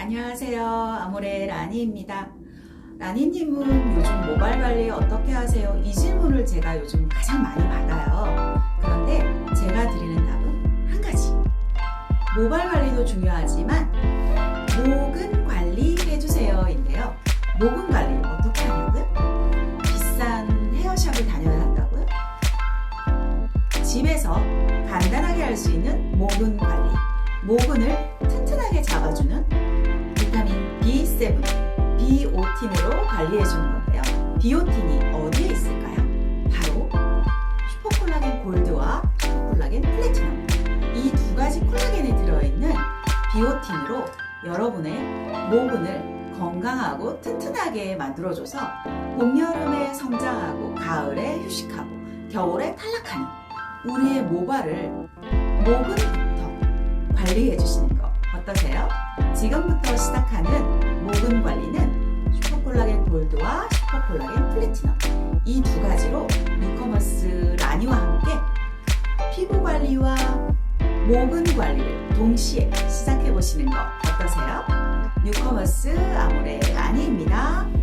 안녕하세요. 아모레 라니입니다. 라니님은 요즘 모발 관리 어떻게 하세요? 이 질문을 제가 요즘 가장 많이 받아요. 그런데 제가 드리는 답은 한 가지. 모발 관리도 중요하지만 목은 관리 해주세요인데요. 목은 관리 어떻게 하냐고요? 비싼 헤어샵을 다녀야 한다고요? 집에서 간단하게 할 수 있는 모근 관리. 모근을 튼튼하게 잡아주는 비타민 B7, 비오틴으로 관리해 주는 건데요. 비오틴이 어디에 있을까요? 바로 슈퍼콜라겐 골드와 슈퍼콜라겐 플래티넘. 이 두 가지 콜라겐이 들어있는 비오틴으로 여러분의 모근을 건강하고 튼튼하게 만들어줘서 봄, 여름에 성장하고 가을에 휴식하고 겨울에 탈락하는 우리의 모발을 모근부터 관리해 주시는 거 어떠세요? 지금부터 시작하는 모근 관리는 슈퍼콜라겐 골드와 슈퍼콜라겐 플래티넘 이 두 가지로 뉴커머스 라니와 함께 피부 관리와 모근 관리를 동시에 시작해 보시는 거 어떠세요? 뉴커머스 아모레 라니입니다.